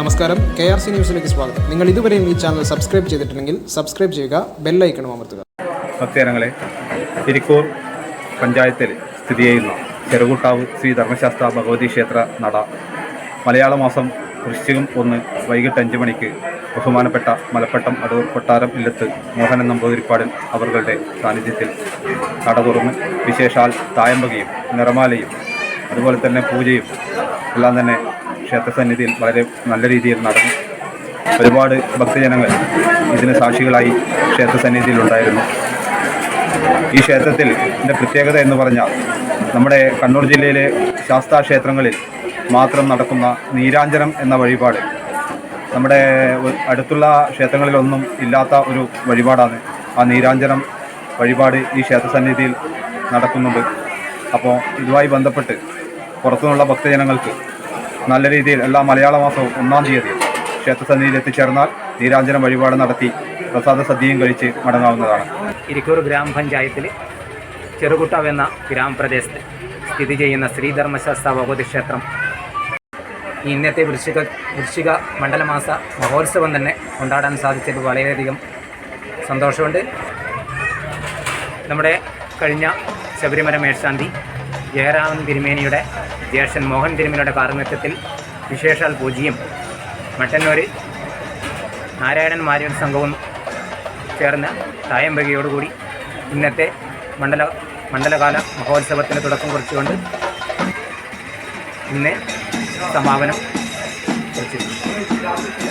നമസ്കാരം. K R C ന്യൂസിലേക്ക് സ്വാഗതം. നിങ്ങൾ ഇതുവരെയും ഈ ചാനൽ സബ്സ്ക്രൈബ് ചെയ്തിട്ടുണ്ടെങ്കിൽ സബ്സ്ക്രൈബ് ചെയ്യുക ബെല്ലൈക്കണം അമർത്തുക. ഭക്തജനങ്ങളെ തിരിക്കൂർ പഞ്ചായത്തിൽ സ്ഥിതി ചെയ്യുന്ന ചെറുകുട്ടാവ് ശ്രീ ധർമ്മശാസ്ത്ര ഭഗവതി ക്ഷേത്ര നട മലയാള മാസം വൃശ്ചികം ഒന്ന് വൈകിട്ട് അഞ്ച് മണിക്ക് ബഹുമാനപ്പെട്ട മലപ്പട്ടം അടൂർ കൊട്ടാരം ഇല്ലത്ത് മോഹനൻ നമ്പൂതിരിപ്പാടൻ അവരുടെ സാന്നിധ്യത്തിൽ നട തുറന്ന്. വിശേഷാൽ തായമ്പകയും നിറമാലയും അതുപോലെ തന്നെ പൂജയും എല്ലാം തന്നെ ക്ഷേത്രസന്നിധിയിൽ വളരെ നല്ല രീതിയിൽ നടന്നു. ഒരുപാട് ഭക്തജനങ്ങൾ ഇതിന് സാക്ഷികളായി ക്ഷേത്രസന്നിധിയിലുണ്ടായിരുന്നു ഈ ക്ഷേത്രത്തിൽ ഇതിന്റെ പ്രത്യേകത എന്ന് പറഞ്ഞാൽ നമ്മുടെ കണ്ണൂർ ജില്ലയിലെ ശാസ്താ ക്ഷേത്രങ്ങളിൽ മാത്രം നടക്കുന്ന നീരാഞ്ജനം എന്ന വഴിപാട് നമ്മുടെ അടുത്തുള്ള ക്ഷേത്രങ്ങളിലൊന്നും ഇല്ലാത്ത ഒരു വഴിപാടാണ് ആ നീരാഞ്ജനം വഴിപാട് ഈ ക്ഷേത്രസന്നിധിയിൽ നടക്കുന്നുണ്ട്. അപ്പോൾ ഇതുമായി ബന്ധപ്പെട്ട് പുറത്തുനിന്നുള്ള ഭക്തജനങ്ങൾക്ക് നല്ല രീതിയിൽ എല്ലാ മലയാള മാസവും ഒന്നാം തീയതി ക്ഷേത്രസന്നിധിയിൽ എത്തിച്ചേർന്നാൽ നീരാഞ്ജന വഴിപാട് നടത്തി പ്രസാദ സദ്യയും കഴിച്ച് മടങ്ങാവുന്നതാണ്. ഇരിക്കൂർ ഗ്രാമപഞ്ചായത്തിൽ ചെറുകുട്ടവ എന്ന ഗ്രാമപ്രദേശത്ത് സ്ഥിതി ചെയ്യുന്ന ശ്രീധർമ്മശാസ്ത്ര ഭഗവതി ക്ഷേത്രം. ഇന്നത്തെ വൃശ്ചിക വൃശ്ചിക മണ്ഡലമാസ മഹോത്സവം തന്നെ കൊണ്ടാടാൻ സാധിച്ചത് വളരെയധികം സന്തോഷമുണ്ട്. നമ്മുടെ കഴിഞ്ഞ ശബരിമല മേൽശാന്തി ജയറാമൻ തിരുമേനിയുടെ ജ്യേഷ്ഠൻ മോഹൻ തിരുമേനിയുടെ കാർമ്മികത്വത്തിൽ വിശേഷാൽ പൂജ്യം മട്ടന്നൂർ നാരായണൻ മാര്യൻ സംഘവും ചേർന്ന് തായമ്പകയോടുകൂടി ഇന്നത്തെ മണ്ഡല മണ്ഡലകാല മഹോത്സവത്തിന് തുടക്കം കുറിച്ചുകൊണ്ട് ഇന്ന് സമാപനം കുറിച്ചിട്ടുണ്ട്